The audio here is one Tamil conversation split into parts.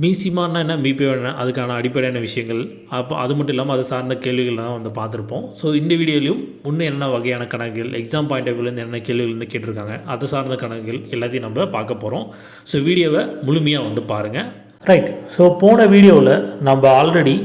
மீசிமான்னா என்ன? மீபே என்ன? அதுக்கான அடிப்படையான விஷயங்கள். அப்போ அது மட்டும் இல்லாமல் அது சார்ந்த கேள்விகள் தான் வந்து பார்த்துருப்போம். ஸோ இந்த வீடியோலையும் இன்னும் என்ன வகையான கணக்குகள் எக்ஸாம் பாயிண்ட் ஆஃப் வியூலேருந்து என்ன கேள்விகள் வந்து கேட்டிருக்காங்க அது சார்ந்த கணக்குகள் எல்லாத்தையும் நம்ம பார்க்க போகிறோம் ஸோ வீடியோவை முழுமையாக வந்து பாருங்கள் ரைட் ஸோ போன வீடியோவில் நம்ம ஆல்ரெடி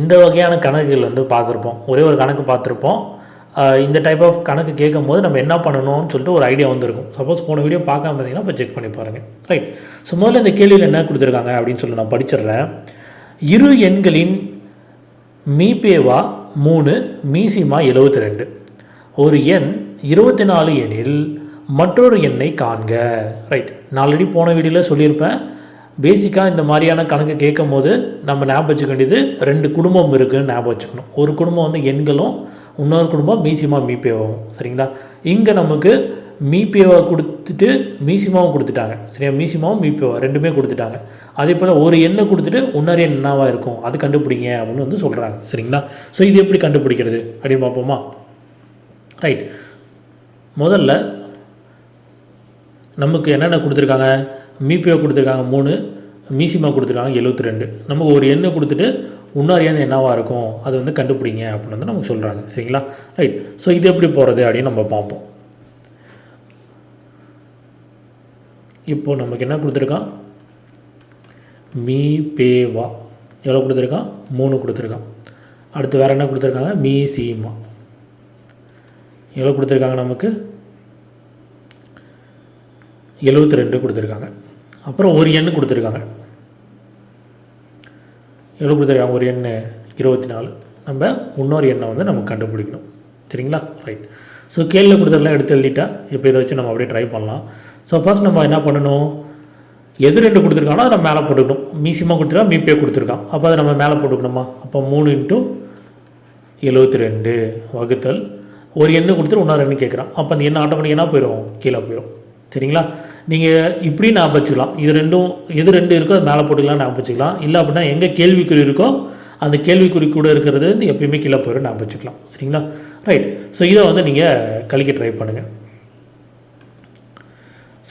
இந்த வகையான கணக்குகள் வந்து பார்த்துருப்போம். ஒரே ஒரு கணக்கு பார்த்துருப்போம். இந்த டைப் ஆஃப் கணக்கு கேட்கும்போது நம்ம என்ன பண்ணணும்னு சொல்லிட்டு ஒரு ஐடியா வந்துருக்கும். சப்போஸ் போன வீடியோ பார்க்காம இருந்தீங்கன்னா இப்போ செக் பண்ணி பாருங்கள் ரைட் ஸோ முதல்ல இந்த கேள்வியில் என்ன கொடுத்துருக்காங்க அப்படின்னு சொல்லி நான் படிச்சிடுறேன். இரு எண்களின் மீபேவா மூணு மீசிமா எழுபத்தி ரெண்டு ஒரு எண் இருபத்தி நாலு எண்ணில் மற்றொரு எண்ணை காண்க. ரைட் நாலடி போன வீடியோவில் சொல்லியிருப்பேன். பேசிக்காக இந்த மாதிரியான கணக்கு கேட்கும் போது நம்ம ஞாபகம் வச்சுக்க வேண்டியது ரெண்டு குடும்பம் இருக்குதுன்னு ஞாபகம் வச்சுக்கணும். ஒரு குடும்பம் வந்து எண்களும் இன்னொரு குடும்பம் மீசிமா மீபேவாவும் சரிங்களா? இங்கே நமக்கு மீபேவா கொடுத்துட்டு மீசிமாவும் கொடுத்துட்டாங்க. சரியா? மீசிமாவும் மீபேவா ரெண்டுமே கொடுத்துட்டாங்க. அதே போல் ஒரு எண்ணை கொடுத்துட்டு இன்னொரு எண் என்னவாக இருக்கும்? அது கண்டுபிடிங்க அப்படின்னு வந்து சொல்கிறாங்க சரிங்களா? ஸோ இது எப்படி கண்டுபிடிக்கிறது அப்படின்னு பார்ப்போமா? ரைட் முதல்ல நமக்கு என்னென்ன கொடுத்துருக்காங்க? மீபிஓ கொடுத்துருக்காங்க மூணு மீசிமா கொடுத்துருக்காங்க எழுபத்தி ரெண்டு. நமக்கு ஒரு எண்ணை கொடுத்துட்டு இன்னொரு என்னவாக இருக்கும்? அது வந்து கண்டுபிடிங்க அப்படின்னு வந்து நமக்கு சொல்கிறாங்க சரிங்களா? ரைட் ஸோ இது எப்படி போகிறது அப்படின்னு நம்ம பார்ப்போம். இப்போ நமக்கு என்ன கொடுத்துருக்கான்? மீ பேவா எவ்வளோ கொடுத்துருக்கான்? மூணு கொடுத்துருக்கான். அடுத்து வேறு என்ன கொடுத்துருக்காங்க? மீ சீமா எவ்வளோ கொடுத்துருக்காங்க நமக்கு? எழுபத்தி ரெண்டு கொடுத்துருக்காங்க. அப்புறம் ஒரு எண் கொடுத்துருக்காங்க. எவ்வளோ கொடுத்துருக்காங்க ஒரு எண்ணு இருபத்தி நாலு நம்ம இன்னொரு எண்ணை வந்து நம்ம கண்டுபிடிக்கணும். சரிங்களா? ரைட் ஸோ கேள்வியில் கொடுத்ததெல்லாம் எடுத்து எழுதிட்டா இப்போ இதை வச்சு நம்ம அப்படியே ட்ரை பண்ணலாம். ஸோ ஃபர்ஸ்ட் நம்ம என்ன பண்ணணும்? எது ரெண்டு கொடுத்துருக்கானோ அதை நம்ம மேலே போட்டுக்கணும். மீசிமா கொடுத்துருக்கா மீப்பே கொடுத்துருக்கான். அப்போ அதை நம்ம மேலே போட்டுக்கணுமா? அப்போ மூணு இன்ட்டு எழுபத்தி ரெண்டு வகுத்தல் ஒரு எண்ணு கொடுத்துட்டு இன்னொரு எண்ணு கேட்குறான். அப்போ அந்த எண்ணெய் ஆட்டோமேட்டிக்காக போயிடும் கீழே போயிடும் சரிங்களா? நீங்கள் இப்படி ஞாபகம் வச்சுக்கலாம். இது ரெண்டும் எது ரெண்டு இருக்கோ அது மேலே போட்டுக்கலாம் ஞாபகம் வச்சுக்கலாம். இல்லை அப்படின்னா எங்கே கேள்விக்குறி இருக்கோ அந்த கேள்விக்குறி கூட இருக்கிறது வந்து எப்பயுமே கீழே போயிடும் ஞாபகம் வச்சுக்கலாம். சரிங்களா? ரைட் ஸோ இதை வந்து நீங்கள் கழிக்க ட்ரை பண்ணுங்கள்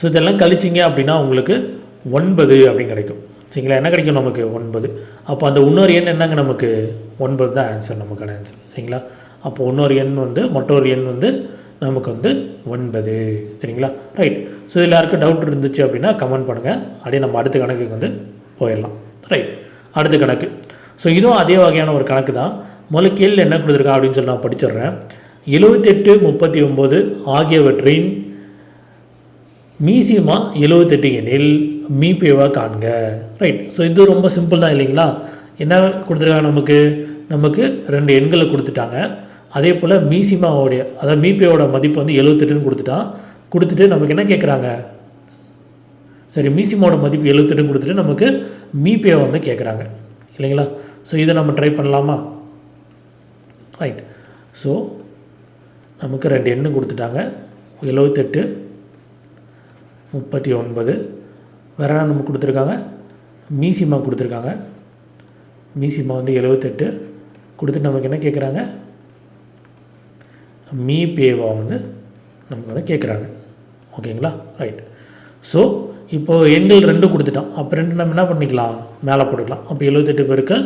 ஸோ இதெல்லாம் கழிச்சிங்க அப்படின்னா உங்களுக்கு ஒன்பது அப்படின்னு கிடைக்கும். சரிங்களா? என்ன கிடைக்கும் நமக்கு? ஒன்பது. அப்போ அந்த இன்னொரு எண் என்னங்க நமக்கு? ஒன்பது தான் ஆன்சர் நமக்கான ஆன்சர் சரிங்களா? அப்போ இன்னொரு எண் வந்து மற்றொரு எண் வந்து நமக்கு வந்து ஒன்பது. சரிங்களா? ரைட் ஸோ இதில் யாருக்கும் டவுட் இருந்துச்சு அப்படின்னா கமெண்ட் பண்ணுங்கள் அப்படியே நம்ம அடுத்த கணக்குக்கு வந்து போயிடலாம். ரைட் அடுத்த கணக்கு. ஸோ இதுவும் அதே வகையான ஒரு கணக்கு தான். முதல்ல கேள்வி என்ன கொடுத்துருக்கா அப்படின்னு சொல்லி நான் படிச்சிடுறேன். எழுபத்தெட்டு முப்பத்தி ஒம்பது ஆகியவற்றின் மீசியமா எழுபத்தெட்டு எண்ணில் மீபேவாக காண்க. ரைட் ஸோ இது ரொம்ப சிம்பிள் தான் இல்லைங்களா? என்ன கொடுத்துருக்காங்க நமக்கு? நமக்கு ரெண்டு எண்களை கொடுத்துட்டாங்க. அதே போல் மீசிமாவோடைய அதாவது மீபேவோட மதிப்பு வந்து எழுபத்தெட்டுன்னு கொடுத்துட்டான் கொடுத்துட்டு நமக்கு என்ன கேட்குறாங்க சரி மீசிமாவோட மதிப்பு எழுபத்தெட்டுன்னு கொடுத்துட்டு நமக்கு மீபேவை வந்து கேட்குறாங்க இல்லைங்களா? ஸோ இதை நம்ம ட்ரை பண்ணலாமா? ரைட் ஸோ நமக்கு ரெண்டு எண்ணு கொடுத்துட்டாங்க. எழுபத்தெட்டு முப்பத்தி ஒன்பது வேறு என்ன நமக்கு கொடுத்துருக்காங்க? மீசிமா கொடுத்துருக்காங்க. மீசிமா வந்து எழுபத்தெட்டு கொடுத்துட்டு நமக்கு என்ன கேட்குறாங்க மீ பேவா வந்து நமக்கு வந்து கேட்குறாங்க. ஓகேங்களா? ரைட் ஸோ இப்போது எண்கள் ரெண்டு கொடுத்துட்டோம். அப்போ ரெண்டு நம்ம என்ன பண்ணிக்கலாம்? மேலே போட்டுக்கலாம். அப்போ எழுபத்தெட்டு பெருக்கள்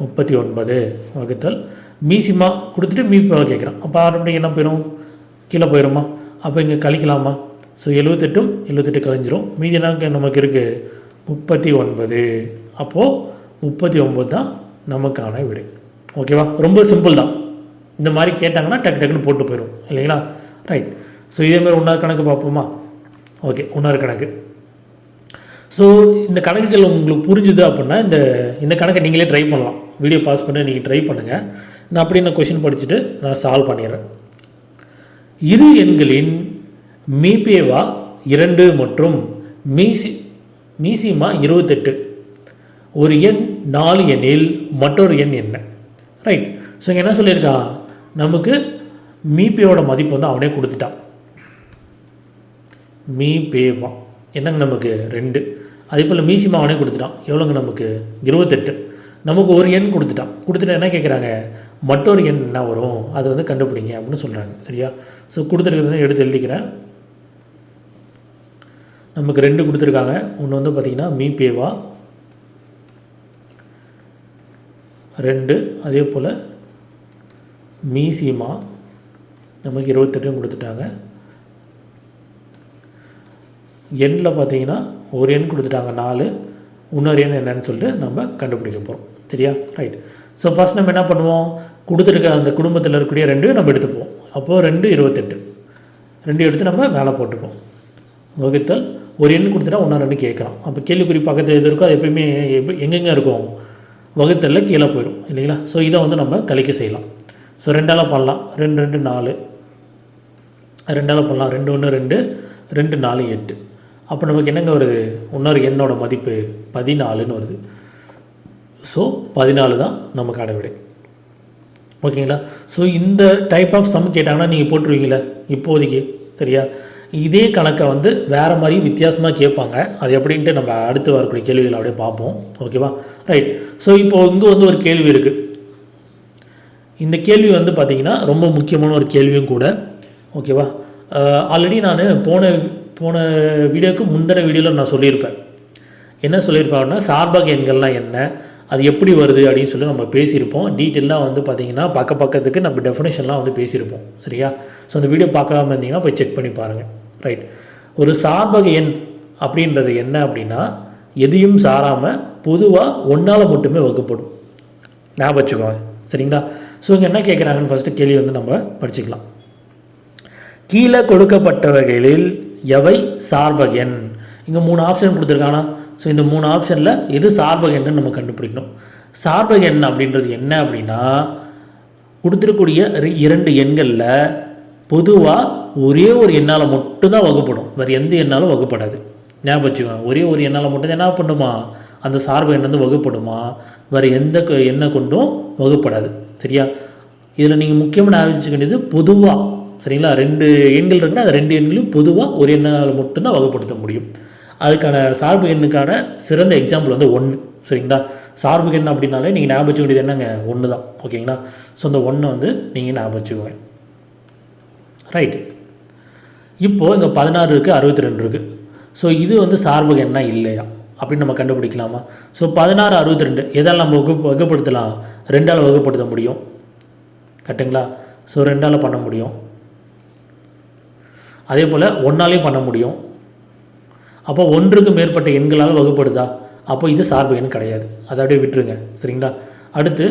முப்பத்தி ஒன்பது வகுத்தல் மீசிமா கொடுத்துட்டு மீபேவா கேட்குறான் அப்போ ஆட்டோமேட்டிக் என்ன போயிடும் கீழே போயிடுமா அப்போ இங்கே கழிக்கலாமா? ஸோ எழுபத்தெட்டும் எழுபத்தெட்டு கழிஞ்சிரும். மீதி என்ன நமக்கு இருக்குது முப்பத்தி ஒன்பது அப்போது முப்பத்தி ஒம்பது தான் நமக்கான விடை. ஓகேவா ரொம்ப சிம்பிள் தான். இந்த மாதிரி கேட்டாங்கன்னா டக்கு டக்குன்னு போட்டு போயிடும் இல்லைங்களா? ரைட் ஸோ இதேமாதிரி இன்னொரு கணக்கு பார்ப்போமா? ஓகே இன்னொரு கணக்கு. ஸோ இந்த கணக்குகள் உங்களுக்கு புரிஞ்சுது அப்படின்னா இந்த இந்த கணக்கை நீங்களே ட்ரை பண்ணலாம். வீடியோ பாஸ் பண்ணி நீங்கள் ட்ரை பண்ணுங்கள் நான் அப்படி நான் கொஷின் படிச்சுட்டு நான் சால்வ் பண்ணிடுறேன். இரு எண்களின் மீபேவா இரண்டு மற்றும் மீசி மீசிமா இருபத்தெட்டு? ஒரு எண் நாலு எண்ணில் மற்றொரு எண் என்ன? ரைட் ஸோ இங்கே என்ன சொல்லியிருக்கான் நமக்கு மீபேவோட மதிப்பு வந்து அவனே கொடுத்துட்டான். மீ பேவா என்னங்க நமக்கு ரெண்டு? அதே போல் மீசிமா அவனே கொடுத்துட்டான். எவ்வளோங்க நமக்கு? இருபத்தெட்டு. நமக்கு ஒரு எண் கொடுத்துட்டான். கொடுத்துட்டு என்ன கேட்குறாங்க? மற்றொரு எண் என்ன வரும்? அது வந்து கண்டுபிடிங்க அப்படின்னு சொல்கிறாங்க சரியா? ஸோ கொடுத்துருக்கிறது எடுத்து எழுதிக்கிறேன். நமக்கு ரெண்டு கொடுத்துருக்காங்க. ஒன்று வந்து பார்த்திங்கன்னா மீ பேவா ரெண்டு. அதே போல் மீசிமா நமக்கு இருபத்தெட்டும் கொடுத்துட்டாங்க. எண்ணில் பார்த்தீங்கன்னா ஒரு எண் கொடுத்துட்டாங்க நாலு. இன்னொரு எண் என்னன்னு சொல்லிட்டு நம்ம கண்டுபிடிக்க போகிறோம் சரியா? ரைட் ஸோ ஃபஸ்ட் நம்ம என்ன பண்ணுவோம்? கொடுத்துருக்க அந்த குடும்பத்தில் இருக்கக்கூடிய ரெண்டையும் நம்ம எடுத்துப்போம். அப்போது ரெண்டு இருபத்தெட்டு. ரெண்டு எடுத்து நம்ம மேலே போட்டுப்போம். வகுத்தல் ஒரு எண் கொடுத்துட்டா ஒன்றா ரெண்டு கேட்குறோம் அப்போ கேள்விக்குறி பக்கத்தில் எது இருக்கோ அது எப்பயுமே எப்போ எங்கெங்கே இருக்கும்? வகுத்தலில் கீழே போயிடும் இல்லைங்களா? ஸோ இதை வந்து நம்ம கழிக்க செய்யலாம். ஸோ ரெண்டால் பண்ணலாம். ரெண்டு ரெண்டு நாலு. ரெண்டால் பண்ணலாம். ரெண்டு ஒன்று ரெண்டு. ரெண்டு நாலு எட்டு. அப்போ நமக்கு என்னங்க வருது? இன்னொரு எண்ணோட மதிப்பு பதினாலுன்னு வருது. ஸோ பதினாலு தான் நமக்கு விடை ஓகேங்களா? ஸோ இந்த டைப் ஆஃப் சம் கேட்டாங்கன்னா நீங்கள் போட்டுருவீங்களே இப்போதைக்கு. சரியா? இதே கணக்கை வந்து வேறு மாதிரி வித்தியாசமாக கேட்பாங்க. அது எப்படின்ட்டு நம்ம அடுத்து வரக்கூடிய கேள்விகள் அப்படியே பார்ப்போம். ஓகேவா? ரைட் ஸோ இப்போது இங்கே வந்து ஒரு கேள்வி இருக்குது இந்த கேள்வி வந்து பார்த்திங்கன்னா ரொம்ப முக்கியமான ஒரு கேள்வியும் கூட. ஓகேவா? ஆல்ரெடி நான் போன போன வீடியோக்கு முந்தின வீடியோவில் நான் சொல்லியிருப்பேன். என்ன சொல்லியிருப்பாங்கன்னா சார்பக எண்கள்லாம் என்ன? அது எப்படி வருது அப்படின்னு சொல்லி நம்ம பேசியிருப்போம். டீட்டெயிலாக வந்து பார்த்திங்கன்னா பக்க பக்கத்துக்கு நம்ம டெஃபினேஷன்லாம் வந்து பேசியிருப்போம். சரியா? ஸோ அந்த வீடியோ பார்க்காம இருந்தீங்கன்னா போய் செக் பண்ணி பாருங்கள் ரைட் ஒரு சார்பக எண் அப்படின்றது என்ன அப்படின்னா எதையும் சாராமல் பொதுவாக ஒன்றால் மட்டுமே வகுப்படும். ஞாபகம் வச்சுக்கோங்க. சரிங்களா? ஸோ இங்கே என்ன கேட்குறாங்கன்னு ஃபஸ்ட்டு கேள்வி வந்து நம்ம படிச்சுக்கலாம். கீழே கொடுக்கப்பட்டவைகளில் எவை சார்பக இங்கே மூணு ஆப்ஷன் கொடுத்துருக்கானா? ஸோ இந்த மூணு ஆப்ஷனில் எது சார்பக நம்ம கண்டுபிடிக்கணும். சார்பக அப்படின்றது என்ன அப்படின்னா கொடுத்துருக்கூடிய இரண்டு எண்களில் பொதுவாக ஒரே ஒரு எண்ணால் மட்டும்தான் வகுப்படும். வேறு எந்த எண்ணாலும் வகுப்படாது. ஞாபகம் வச்சுக்கோங்க. ஒரே ஒரு எண்ணால் மட்டும் என்ன பண்ணுமா? அந்த சார்பு எண் வந்து வகுப்படுமா? வேறு எந்த எண்ணை கொண்டும் வகுப்படாது. சரியா? இதில் நீங்கள் முக்கியமாக ஞாபகம் வச்சுக்க வேண்டியது பொதுவாக சரிங்களா? ரெண்டு எண்கள் இருக்குன்னா அது ரெண்டு எண்களையும் பொதுவாக ஒரு எண்ணால் மட்டும்தான் வகைப்படுத்த முடியும். அதுக்கான சார்பு எண்ணுக்கான சிறந்த எக்ஸாம்பிள் வந்து ஒன்று சரிங்களா? சார்பு எண் அப்படின்னாலே நீங்கள் ஞாபகம் வச்சுக்க வேண்டியது என்னங்க? ஒன்று தான் ஓகேங்களா? ஸோ அந்த ஒன்றை வந்து நீங்கள் ஞாபகம் வச்சுக்கோங்க. ரைட் இப்போது இங்கே பதினாறு இருக்குது அறுபத்தி ரெண்டு இருக்குது ஸோ இது வந்து சார்பு எண்ணா இல்லையா? அப்படின்னு நம்ம கண்டுபிடிக்கலாமா? ஸோ பதினாறு அறுபத்தி ரெண்டு எதால் நம்ம வகுப்பு வகுப்படுத்தலாம்? ரெண்டால் வகுப்படுத்த முடியும். கரெக்டுங்களா ஸோ ரெண்டால் பண்ண முடியும். அதே போல் ஒன்றாலையும் பண்ண முடியும். அப்போ ஒன்றுக்கு மேற்பட்ட எண்களால் வகுப்படுதா? அப்போ இது சார்பு எண் கிடையாது. அதை அப்படியே விட்டுருங்க. சரிங்களா? அடுத்து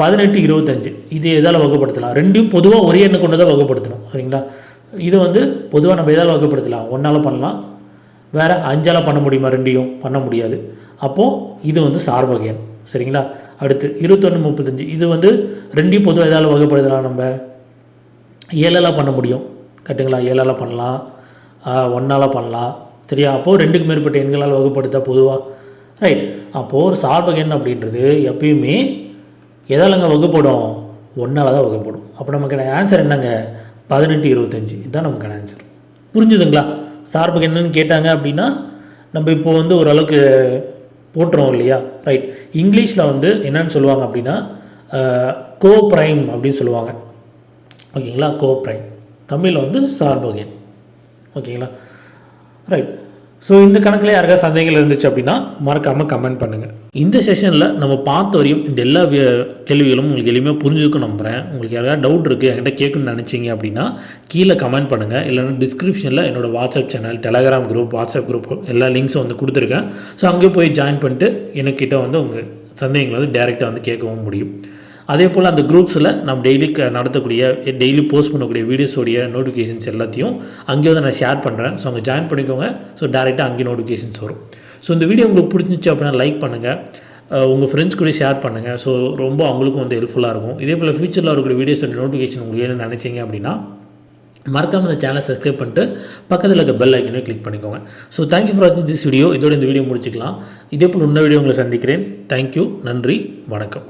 பதினெட்டு இருபத்தஞ்சு. இது எதால் வகுப்படுத்தலாம்? ரெண்டையும் பொதுவாக ஒரே எண்ணு கொண்டு தான் வகுப்படுத்தணும். சரிங்களா? இது வந்து பொதுவாக நம்ம எதால் வகுப்படுத்தலாம்? ஒன்றால் பண்ணலாம். வேறு அஞ்சால் பண்ண முடியுமா ரெண்டையும்? பண்ண முடியாது. அப்போது இது வந்து சார்பகையன் சரிங்களா? அடுத்து இருபத்தொன்று முப்பத்தஞ்சு. இது வந்து ரெண்டையும் பொதுவாக எதால் வகைப்படுத்தலாம் நம்ம? ஏழெல்லாம் பண்ண முடியும். கட்டுங்களா? ஏழால் பண்ணலாம். ஒன்றால் பண்ணலாம். சரியா? அப்போது ரெண்டுக்கு மேற்பட்ட எண்களால் வகுப்படுத்தா பொதுவாக ரைட் அப்போது ஒரு அப்படின்றது எப்பயுமே எதாலங்க வகுப்படும்? ஒன்றால் தான் வகுப்படும். அப்போ நமக்கான ஆன்சர் என்னங்க? பதினெட்டு இருபத்தஞ்சி. இதுதான் நமக்கான ஆன்சர் புரிஞ்சுதுங்களா? சார்புக்கு என்னன்னு கேட்டாங்க அப்படின்னா நம்ம இப்போது வந்து ஓரளவுக்கு போட்டுறோம் இல்லையா? ரைட் இங்கிலீஷில் வந்து என்னன்னு சொல்லுவாங்க அப்படின்னா கோ ப்ரைம் அப்படின்னு சொல்லுவாங்க. ஓகேங்களா? கோ ப்ரைம் தமிழில் வந்து சார்பகன். ஓகேங்களா? ரைட் ஸோ இந்த கணக்கில் யாருக்காவது சந்தேகங்கள் இருந்துச்சு அப்படின்னா மறக்காமல் கமெண்ட் பண்ணுங்கள் இந்த செஷனில் நம்ம பார்த்த வரையும் இந்த எல்லா கேள்விகளும் உங்களுக்கு எளிமையாக புரிஞ்சுக்கும் நம்புகிறேன் உங்களுக்கு யாராவது டவுட் இருக்குது என்கிட்ட கேட்கணும்னு நினச்சிங்க அப்படின்னா கீழே கமெண்ட் பண்ணுங்கள் இல்லைன்னா டிஸ்கிரிப்ஷனில் என்னோடய WhatsApp channel Telegram group WhatsApp group எல்லா லிங்க்ஸும் வந்து கொடுத்துருக்கேன். ஸோ அங்கேயே போய் ஜாயின் பண்ணிட்டு எனக்கிட்ட வந்து உங்கள் சந்தேகங்களை வந்து டேரெக்டாக வந்து கேட்கவும் முடியும். அதே போல் அந்த குரூப்ஸில் நம்ம டெய்லி நடத்தக்கூடிய டெய்லி போஸ்ட் பண்ணக்கூடிய வீடியோஸோடைய நோட்டிஃபிகேஷன்ஸ் எல்லாத்தையும் அங்கேயே வந்து நான் ஷேர் பண்ணுறேன் ஸோ அங்கே ஜாயின் பண்ணிக்கோங்க. ஸோ டேரெக்டாக அங்கேயும் நோட்டிஃபிகேஷன்ஸ் வரும். ஸோ இந்த வீடியோ உங்களுக்கு பிடிச்சிருந்துச்சு அப்படின்னா லைக் பண்ணுங்கள் உங்கள் ஃப்ரெண்ட்ஸ் கூட ஷேர் பண்ணுங்கள் ஸோ ரொம்ப அவங்களுக்கும் வந்து ஹெல்ப்ஃபுல்லாக இருக்கும். இதே போல் ஃபியூச்சரில் வரக்கூடிய வீடியோஸோட நோட்டிஃபிகேஷன் உங்களுக்கு வேணும்னு நினச்சிங்க அப்படின்னா மறக்காமல் இந்த சேனலை சப்ஸ்கிரைப் பண்ணிட்டு பக்கத்தில் இருக்க பெல் ஐக்கனே கிளிக் பண்ணிக்கோங்க. ஸோ தேங்க்யூ ஃபார் வாட்சிங் திஸ் வீடியோ இதோட இந்த வீடியோ முடிச்சுக்கலாம். இதே போல் இன்னொரு வீடியோ உங்களை சந்திக்கிறேன். தேங்க்யூ நன்றி. வணக்கம்.